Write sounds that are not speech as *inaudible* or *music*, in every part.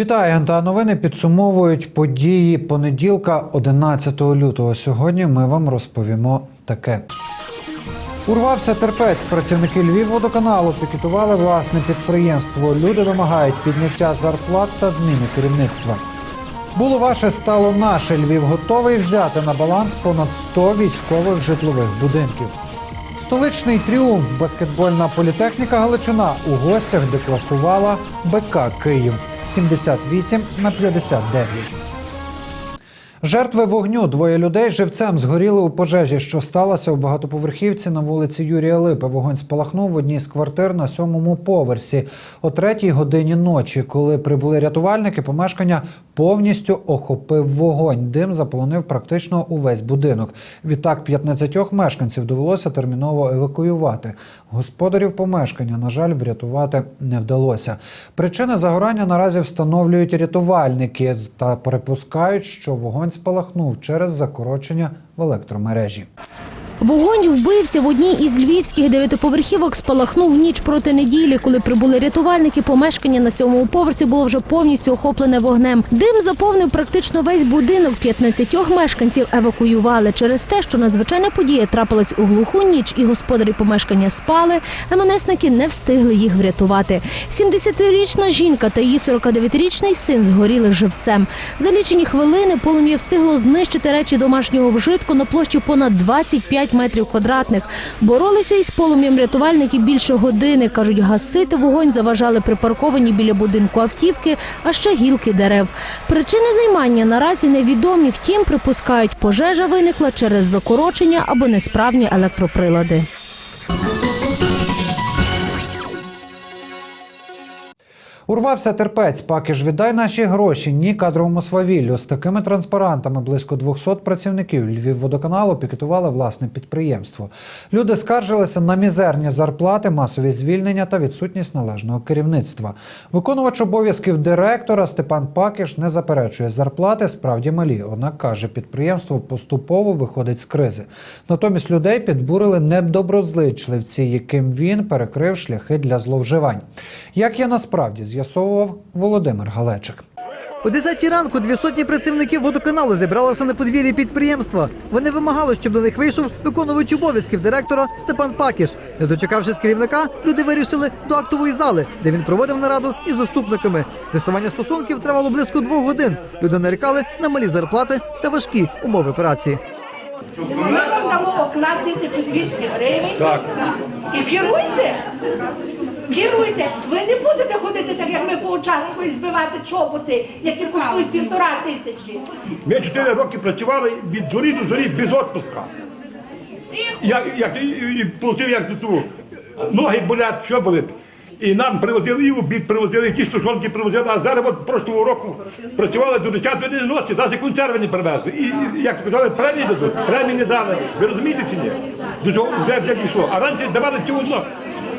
Вітаю, НТА новини підсумовують події понеділка, 11 лютого. Сьогодні ми вам розповімо таке. Урвався терпець. Працівники Львівводоканалу пікетували власне підприємство. Люди вимагають підняття зарплат та зміни керівництва. Було ваше, стало наше. Львів готовий взяти на баланс понад 100 військових житлових будинків. Столичний тріумф баскетбольна політехніка Галичина у гостях декласувала БК Київ 78 на 59. Жертви вогню двоє людей живцем згоріли у пожежі, що сталося у багатоповерхівці на вулиці Юрія Липи. Вогонь спалахнув в одній з квартир на сьомому поверсі о третій годині ночі. Коли прибули рятувальники, помешкання повністю охопив вогонь. Дим заполонив практично увесь будинок. Відтак 15 мешканців довелося терміново евакуювати. Господарів помешкання, на жаль, врятувати не вдалося. Причини загорання наразі встановлюють рятувальники та припускають, що вогонь спалахнув через закорочення в електромережі. Вогонь вбивця в одній із львівських дев'ятиповерхівок спалахнув ніч проти неділі. Коли прибули рятувальники, помешкання на сьомому поверсі було вже повністю охоплене вогнем. Дим заповнив практично весь будинок. 15 мешканців евакуювали через те, що надзвичайна подія трапилась у глуху ніч, і господарі помешкання спали. МНСники не встигли їх врятувати. 70-річна жінка та її 49-річний син згоріли живцем. За лічені хвилини полум'я встигло знищити речі домашнього вжитку на площі понад 25 метрів квадратних. Боролися із полум'ям рятувальники більше години. кажуть, гасити вогонь заважали припарковані біля будинку автівки, а ще гілки дерев. Причини займання наразі невідомі. Втім, припускають, пожежа виникла через закорочення або несправні електроприлади. Урвався терпець, паки ж віддай наші гроші, ні кадровому свавіллю. З такими транспарантами близько 200 працівників Львівводоканалу пікетували власне підприємство. Люди скаржилися на мізерні зарплати, масові звільнення та відсутність належного керівництва. Виконувач обов'язків директора Степан Пакіш не заперечує зарплати справді малі. Однак каже, підприємство поступово виходить з кризи. Натомість людей підбурили недоброзичливці, яким він перекрив шляхи для зловживань. Як є насправді, з'ясовував Володимир Галечик. О 10 ранку дві сотні працівників водоканалу зібралися на подвір'ї підприємства. Вони вимагали, щоб до них вийшов виконувач обов'язків директора Степан Пакіш. Не дочекавшись керівника, люди вирішили до актової зали, де він проводив нараду із заступниками. З'ясування стосунків тривало близько двох годин. Люди нарікали на малі зарплати та важкі умови праці. Ми вам дамо оклад 1200 гривень. Так. І керуйте. Керуйте. Ви не будете ходити так, як ми по участку і збивати чоботи, які коштують півтора тисячі. Ми чотири роки працювали від зорі до зорі без відпуска. Як, як і, і платив, як тут ноги болять, що болить. І нам привозили і в обід, привозили, якісь тушонки привозили, а зараз от прошлого року працювали до 10 години ночі, навіть консерви не привезли. І, і як казали, премії дадуть, премії не дали. Ви розумієте чи ні? До цього вже вже дійшло. А раніше давали все одно.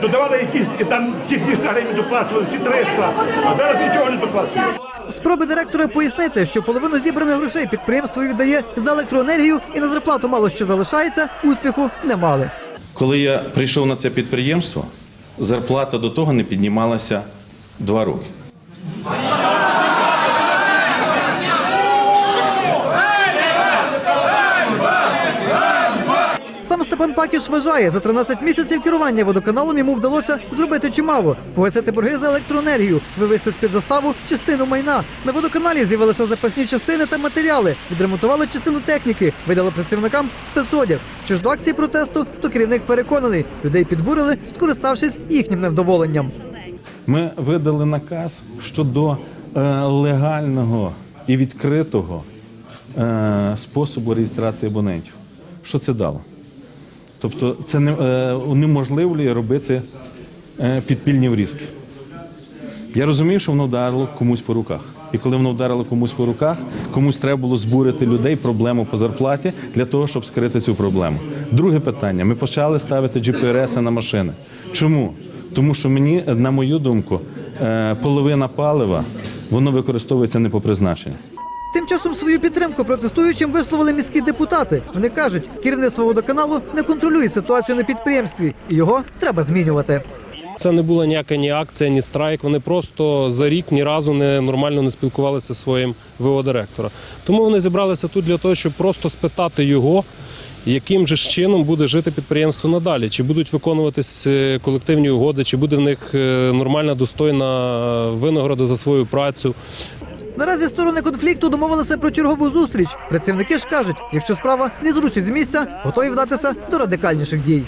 Додавали якісь і там ці 200 гривень доплачували, ці 300, а зараз нічого не доплачують. Спроби директора пояснити, що половину зібраних грошей підприємство віддає за електроенергію і на зарплату мало що залишається, успіху не мали. Коли я прийшов на це підприємство, зарплата до того не піднімалася два роки. Степан Пакіш вважає, за 13 місяців керування водоканалом йому вдалося зробити чимало: погасити борги за електроенергію, вивести з-під заставу частину майна. На водоканалі з'явилися запасні частини та матеріали, відремонтували частину техніки, видали працівникам спецодяг. Що ж до акції протесту, то керівник переконаний, людей підбурили, скориставшись їхнім невдоволенням. Ми видали наказ щодо е, легального і відкритого е, способу реєстрації абонентів. Що це дало? Тобто це не, е, унеможливлює робити е, підпільні врізки. Я розумію, що воно вдарило комусь по руках. І коли воно вдарило комусь по руках, комусь треба було збурити людей проблему по зарплаті для того, щоб скрити цю проблему. Друге питання: ми почали ставити GPRS на машини. Чому? Тому що мені, на мою думку, е, половина палива воно використовується не по призначенню. Тим часом свою підтримку протестуючим висловили міські депутати. Вони кажуть, керівництво водоканалу не контролює ситуацію на підприємстві, і його треба змінювати. Це не була ніяка ні акція, ні страйк. Вони просто за рік ні разу не нормально не спілкувалися зі своїм ВО директора. Тому вони зібралися тут для того, щоб просто спитати його. Яким же чином буде жити підприємство надалі? Чи будуть виконуватись е, колективні угоди, чи буде в них е, нормальна достойна винагорода за свою працю? Наразі сторони конфлікту домовилися про чергову зустріч. Працівники ж кажуть, якщо справа не зрушить з місця, готові вдатися до радикальніших дій.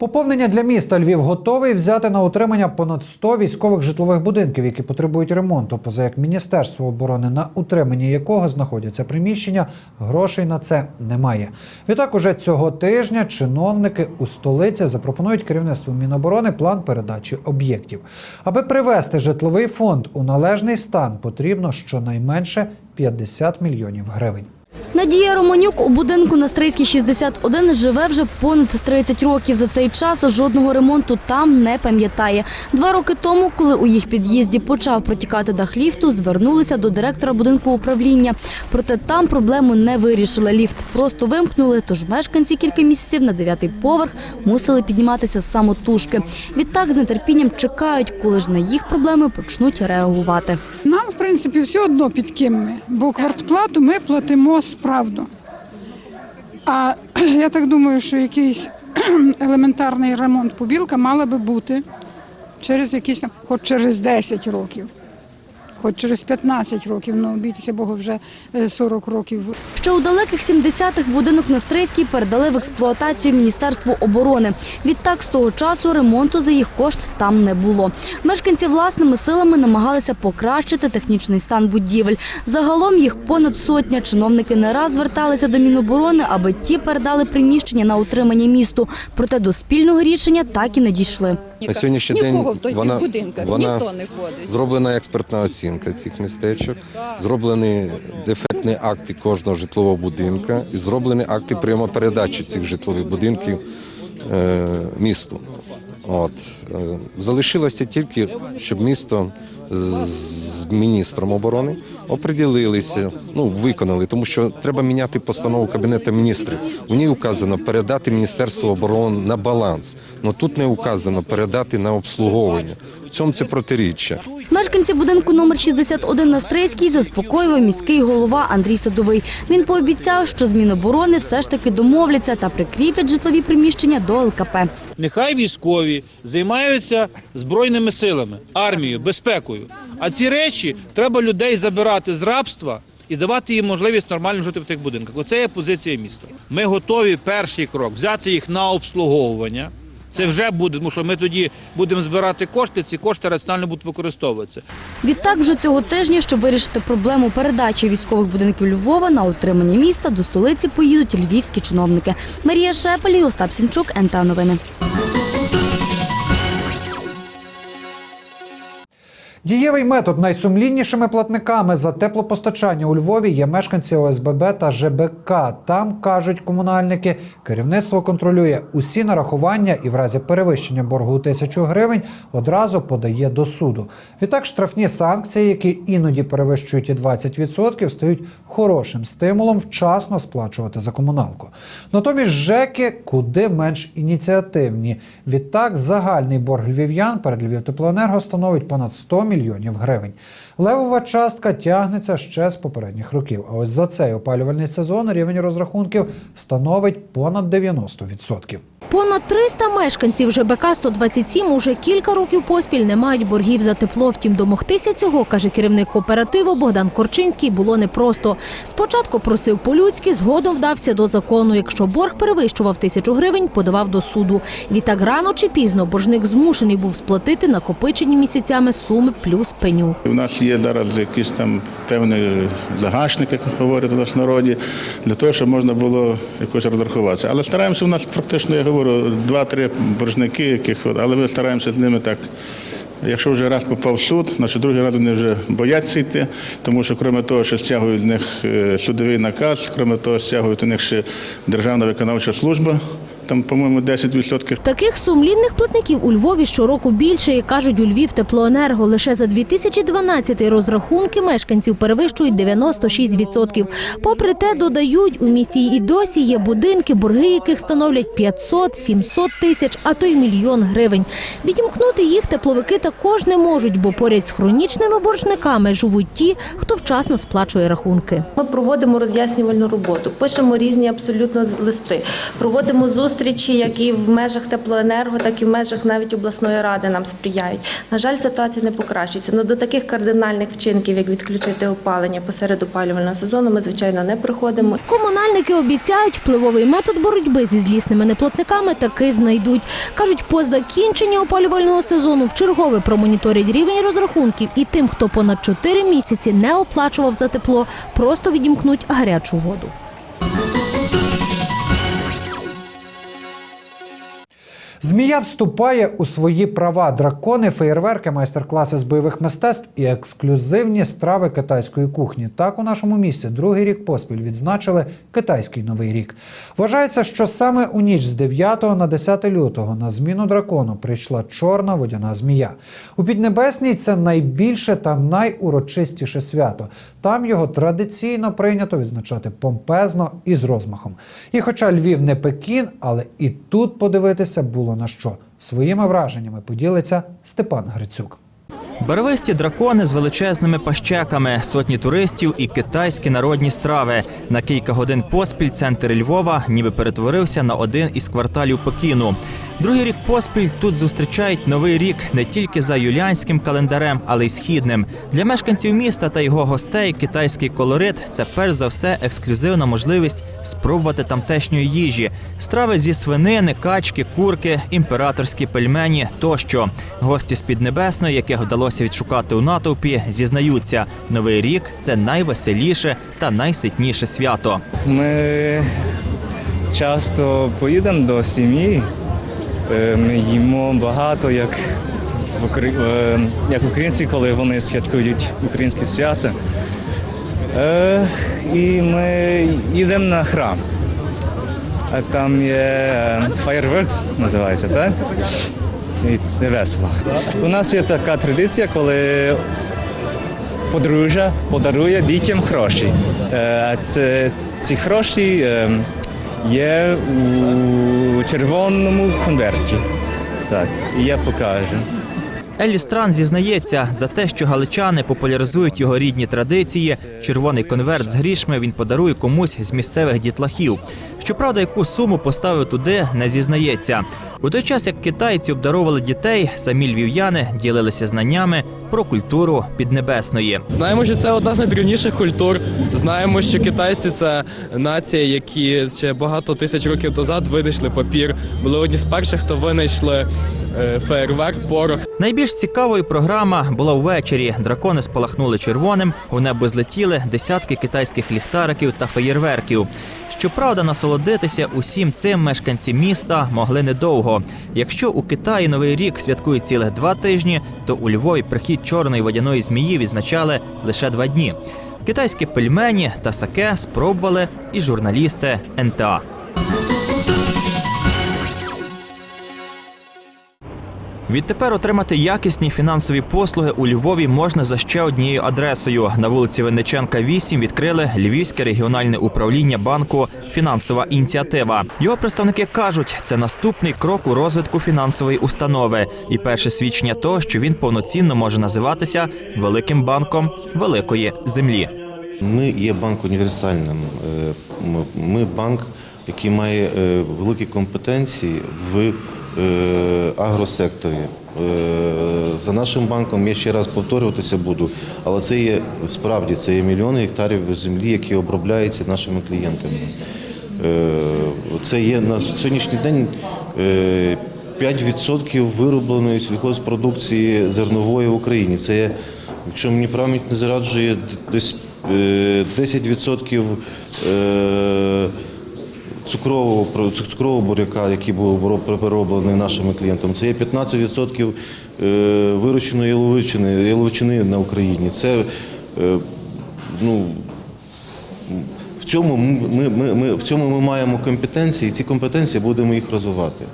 Поповнення для міста Львів готовий взяти на утримання понад 100 військових житлових будинків, які потребують ремонту. Поза як Міністерство оборони, на утриманні якого знаходяться приміщення, грошей на це немає. Відтак, уже цього тижня чиновники у столиці запропонують керівництву Міноборони план передачі об'єктів. Аби привести житловий фонд у належний стан, потрібно щонайменше 50 мільйонів гривень. Надія Романюк у будинку на Стрийській 61 живе вже понад 30 років. За цей час жодного ремонту там не пам'ятає. Два роки тому, коли у їх під'їзді почав протікати дах ліфту, звернулися до директора будинку управління. Проте там проблему не вирішили. Ліфт просто вимкнули, тож мешканці кілька місяців на дев'ятий поверх мусили підніматися самотужки. Відтак з нетерпінням чекають, коли ж на їх проблеми почнуть реагувати. Нам, в принципі, все одно під ким ми, бо квартплату ми платимо справду. А *clears throat* я так думаю, що якийсь *clears throat* елементарний ремонт побілка мала би бути через якісь, хоч через 10 років, хоч через 15 років, ну бійтеся Богу, вже е, 40 років Ще у далеких 70-х будинок на Стрийській передали в експлуатацію Міністерству оборони. Відтак з того часу ремонту за їх кошт там не було. Мешканці власними силами намагалися покращити технічний стан будівель. Загалом їх понад сотня. Чиновники не раз зверталися до Міноборони, аби ті передали приміщення на утримання місту. Проте до спільного рішення так і не дійшли. На сьогоднішній Нікого день в вона, будинках вона ніхто не ходить. зроблена експертна оцінка цих містечок, зроблені дефектні акти кожного житлового будинка і зроблені акти прямо передачі цих житлових будинків е, місту. От. Е, залишилося тільки, щоб місто з- міністром оборони оприділилися, ну виконали, тому що треба міняти постанову Кабінету міністрів. У ній указано передати Міністерству оборони на баланс. але тут не указано передати на обслуговування. В цьому це протиріччя. Мешканці будинку номер 61 на Стрийській заспокоював міський голова Андрій Садовий. Він пообіцяв, що з Міноборони все ж таки домовляться та прикріплять житлові приміщення до ЛКП. Нехай військові займаються збройними силами, армією, безпекою. А ці речі треба людей забирати з рабства і давати їм можливість нормально жити в тих будинках. Оце є позиція міста. Ми готові перший крок взяти їх на обслуговування. Це вже буде, тому що ми тоді будемо збирати кошти, ці кошти раціонально будуть використовуватися. Відтак вже цього тижня, щоб вирішити проблему передачі військових будинків Львова на утримання міста, до столиці поїдуть львівські чиновники. Марія Шепель Остап Сімчук, НТА Новини. Дієвий метод найсумліннішими платниками за теплопостачання у Львові є мешканці ОСББ та ЖБК. Там кажуть комунальники, керівництво контролює усі нарахування і в разі перевищення боргу у тисячу гривень одразу подає до суду. Відтак штрафні санкції, які іноді перевищують і 20%, стають хорошим стимулом вчасно сплачувати за комуналку. Натомість ЖЕКи куди менш ініціативні. Відтак загальний борг львів'ян перед Львівтеплоенерго становить понад 100 мільйонів гривень. Левова частка тягнеться ще з попередніх років. А ось за цей опалювальний сезон рівень розрахунків становить понад 90%. Понад 300 мешканців ЖБК 127 уже кілька років поспіль не мають боргів за тепло. Втім, домогтися цього, каже керівник кооперативу Богдан Корчинський, було непросто. Спочатку просив по-людськи, згодом вдався до закону. Якщо борг перевищував тисячу гривень, подавав до суду. Відтак рано чи пізно боржник змушений був сплатити накопичені місяцями суми плюс пеню. У нас є зараз якийсь там певний загашник, як говорять у нас в народі, для того, щоб можна було якось розрахуватися. Але стараємося, у нас практично, я говорю, два-три боржники, яких, але ми стараємося з ними так. Якщо вже раз попав в суд, значить другий раз вони вже бояться йти, тому що крім того, що стягують з них е, судовий наказ, крім того, стягують у них ще Державна виконавча служба там, по-моєму, 10%. Таких сумлінних платників у Львові щороку більше, і кажуть у Львів теплоенерго. Лише за 2012 розрахунки мешканців перевищують 96%. Попри те, додають, у місті і досі є будинки, борги яких становлять 500, 700 тисяч, а то й мільйон гривень. Відімкнути їх тепловики також не можуть, бо поряд з хронічними боржниками живуть ті, хто вчасно сплачує рахунки. Ми проводимо роз'яснювальну роботу, пишемо різні абсолютно з- листи, проводимо зустрічі, як і в межах теплоенерго, так і в межах навіть обласної ради нам сприяють. На жаль, ситуація не покращується. Ну до таких кардинальних вчинків, як відключити опалення посеред опалювального сезону, ми звичайно не приходимо. Комунальники обіцяють, впливовий метод боротьби зі злісними неплатниками таки знайдуть. Кажуть, по закінченні опалювального сезону вчергове промоніторять рівень розрахунків і тим, хто понад 4 місяці не оплачував за тепло, просто відімкнуть гарячу воду. Змія вступає у свої права. Дракони, феєрверки, майстер-класи з бойових мистецтв і ексклюзивні страви китайської кухні. Так у нашому місті другий рік поспіль відзначили китайський новий рік. Вважається, що саме у ніч з 9 на 10 лютого на зміну дракону прийшла чорна водяна змія. У Піднебесній це найбільше та найурочистіше свято. Там його традиційно прийнято відзначати помпезно і з розмахом. І хоча Львів не Пекін, але і тут подивитися було на що. Своїми враженнями поділиться Степан Грицюк. Барвисті дракони з величезними пащеками, сотні туристів і китайські народні страви. На кілька годин поспіль центр Львова ніби перетворився на один із кварталів Пекіну. Другий рік поспіль тут зустрічають новий рік не тільки за юліанським календарем, але й східним. Для мешканців міста та його гостей китайський колорит це перш за все ексклюзивна можливість спробувати тамтешньої їжі, страви зі свинини, качки, курки, імператорські пельмені тощо. Гості з Піднебесної, яких вдалося відшукати у натовпі, зізнаються, новий рік це найвеселіше та найситніше свято. Ми часто поїдемо до сім'ї. Е, Ми їмо багато, як, е, як українці, коли вони святкують українські свята. Е, І ми їдемо на храм. А там є Fireworks, називається, так? І це весело. У нас є така традиція, коли подружжя подарує дітям гроші. Це, ці гроші е, є у червоному конверті. Так, я покажу. Еллі Стран зізнається, за те, що галичани популяризують його рідні традиції, червоний конверт з грішми він подарує комусь з місцевих дітлахів. Щоправда, яку суму поставив туди, не зізнається. У той час, як китайці обдаровували дітей, самі львів'яни ділилися знаннями про культуру Піднебесної. Знаємо, що це одна з найдревніших культур. Знаємо, що китайці це нація, які ще багато тисяч років назад винайшли папір. Були одні з перших, хто винайшли е, фейерверк, порох. Найбільш цікавою програма була ввечері. Дракони спалахнули червоним, у небо злетіли десятки китайських ліхтариків та феєрверків. Щоправда, насолодитися усім цим мешканці міста могли недовго. Якщо у Китаї новий рік святкують цілих два тижні, то у Львові прихід чорної водяної змії відзначали лише два дні. Китайські пельмені та саке спробували і журналісти НТА. Відтепер отримати якісні фінансові послуги у Львові можна за ще однією адресою. На вулиці Винниченка, 8 відкрили Львівське регіональне управління банку Фінансова ініціатива. Його представники кажуть, це наступний крок у розвитку фінансової установи і перше свідчення того, що він повноцінно може називатися великим банком великої землі. Ми є банк універсальним. Е, ми- банк, який має е, великі компетенції в агросекторі. Е, За нашим банком я ще раз повторюватися буду, але це є справді це є мільйони гектарів землі, які обробляються нашими клієнтами. Е, Це є на сьогоднішній день е, 5% виробленої сільхозпродукції зернової в Україні. Це є, якщо мені пам'ять не зраджує, десь е, 10% е, цукрового цукрового буряка, який був перероблений нашими клієнтами. Це є 15% е, вирощеної яловичини, яловичини на Україні. Це е, ну, в цьому ми, ми, ми, в цьому ми маємо компетенції, і ці компетенції будемо їх розвивати.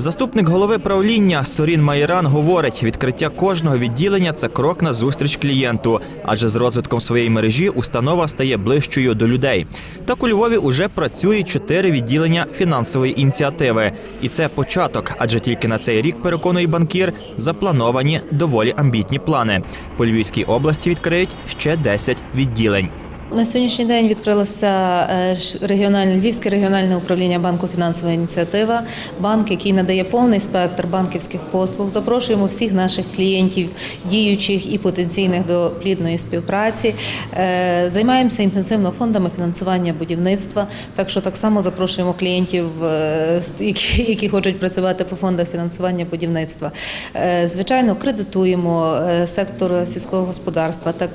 Заступник голови правління Сорін Майран говорить, відкриття кожного відділення це крок на зустріч клієнту, адже з розвитком своєї мережі установа стає ближчою до людей. Так у Львові уже працює чотири відділення фінансової ініціативи, і це початок, адже тільки на цей рік переконує банкір, заплановані доволі амбітні плани. По Львівській області відкриють ще 10 відділень. На сьогоднішній день відкрилося е, регіональне Львівське регіональне управління банку фінансова ініціатива, банк, який надає повний спектр банківських послуг. Запрошуємо всіх наших клієнтів, діючих і потенційних до плідної співпраці. Е, Займаємося інтенсивно фондами фінансування будівництва. Так що так само запрошуємо клієнтів, е, які, хочуть працювати по фондах фінансування будівництва. Звичайно, кредитуємо сектор сільського господарства. Так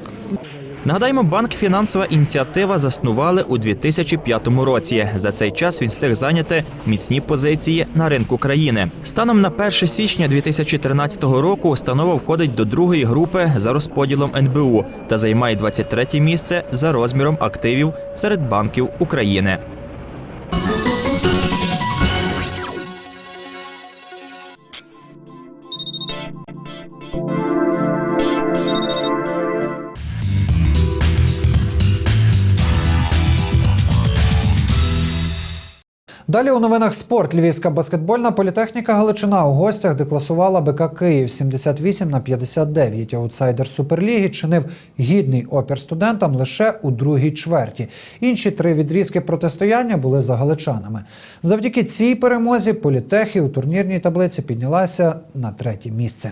Нагадаємо, банк фінансова ініціатива заснували у 2005 році. За цей час він встиг зайняти міцні позиції на ринку країни. Станом на 1 січня 2013 року установа входить до другої групи за розподілом НБУ та займає 23 місце за розміром активів серед банків України. Далі у новинах спорт. Львівська баскетбольна політехніка Галичина у гостях декласувала БК Київ 78 на 59. Аутсайдер Суперліги чинив гідний опір студентам лише у другій чверті. Інші три відрізки протистояння були за галичанами. Завдяки цій перемозі політехи у турнірній таблиці піднялася на третє місце.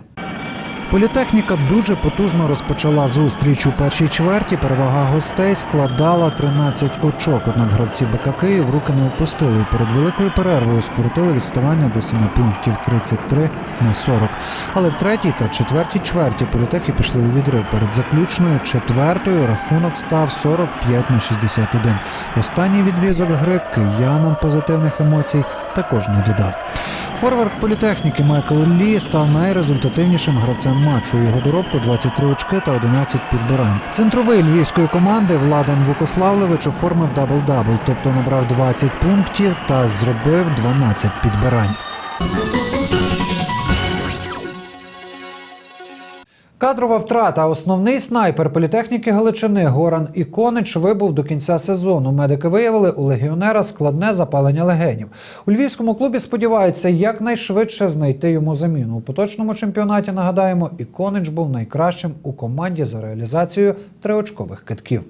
Політехніка дуже потужно розпочала зустріч у першій чверті. Перевага гостей складала 13 очок. Однак гравці БК Київ руки не опустили. Перед великою перервою скоротили відставання до 7 пунктів 33 на 40. Але в третій та четвертій чверті політехи пішли у відрив. Перед заключною четвертою рахунок став 45 на 61. Останній відрізок гри киянам позитивних емоцій також не додав. Форвард політехніки Майкл Лі став найрезультативнішим гравцем матчу. Його доробку 23 очки та 11 підбирань. Центровий львівської команди Владан Вукославлевич оформив дабл-дабл, тобто набрав 20 пунктів та зробив 12 підбирань. Кадрова втрата. Основний снайпер політехніки Галичини Горан Іконич вибув до кінця сезону. Медики виявили у легіонера складне запалення легенів. У львівському клубі сподіваються якнайшвидше знайти йому заміну. У поточному чемпіонаті нагадаємо, Іконич був найкращим у команді за реалізацією триочкових китків.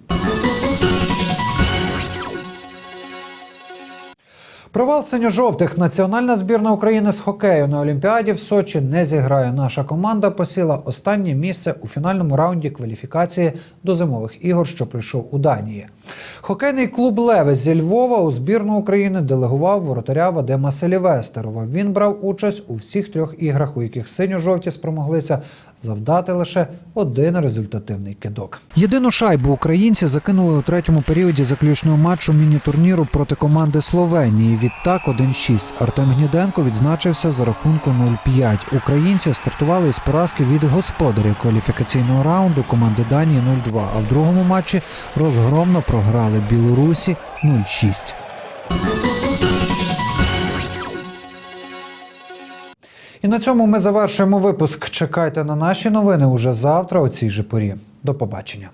Провал синьо-жовтих. Національна збірна України з хокею на Олімпіаді в Сочі не зіграє. Наша команда посіла останнє місце у фінальному раунді кваліфікації до зимових ігор, що прийшов у Данії. Хокейний клуб Леви зі Львова у збірну України делегував воротаря Вадима Селівестерова. Він брав участь у всіх трьох іграх, у яких синьо-жовті спромоглися завдати лише один результативний кидок. Єдину шайбу українці закинули у третьому періоді заключного матчу міні-турніру проти команди Словенії. Відтак 1-6. Артем Гніденко відзначився за рахунку 0-5. Українці стартували із поразки від господарів кваліфікаційного раунду команди Данії 0-2, а в другому матчі розгромно програли Білорусі 0-6. І на цьому ми завершуємо випуск. Чекайте на наші новини уже завтра У цій же порі. До побачення.